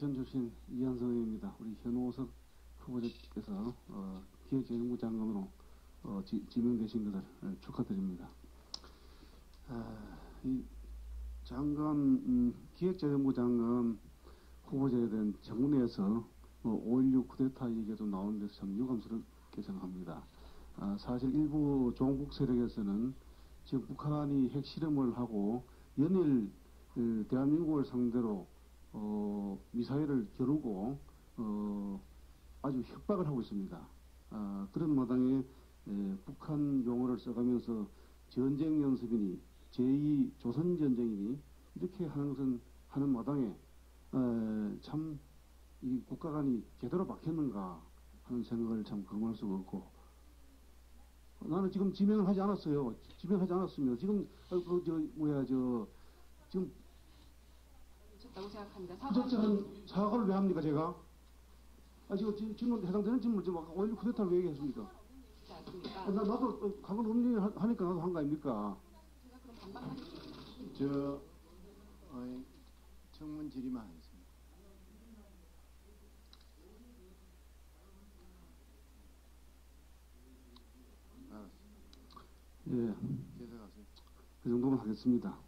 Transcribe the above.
전 출신 이한성입니다. 우리 현오석 후보자께서 어, 기획재정부 장관으로 어, 지, 지명되신 것을 어, 축하드립니다. 아, 이 장관 음, 기획재정부 장관 후보자에 대한 정문에서 뭐, 5.16 쿠데타 얘기가 좀 나오는 데서 참 유감스럽게 생각합니다. 아, 사실 일부 종북 세력에서는 지금 북한이 핵실험을 하고 연일 그 대한민국을 상대로 어, 미사일을 겨루고 어, 아주 협박을 하고 있습니다. 아, 그런 마당에 에, 북한 용어를 써가면서 전쟁 연습이니 제2 조선 전쟁이니 이렇게 하는 것은 하는 마당에 참이 국가 간이 제대로 막혔는가 하는 생각을 참 금할 수가 없고 나는 지금 지명을 하지 않았어요. 지명하지 않았으면 지금 어, 그저 뭐야 저 지금 셨다고 생각합니다. 사과 부적절한 사과를 왜 합니까 제가? 아 지금 지- 질문 해당되는 질문을 지금 아까 5.16 쿠데타를 왜 얘기했습니까? 않습니까? 아, 나 나도 어, 과거 논의 하니까 나도 한 거 아닙니까? 제가 그럼 반박하겠습니다. 저 어, 청문 질의만 하겠습니다. 알았습니다. 예, 계속하세요. 그 정도만 하겠습니다.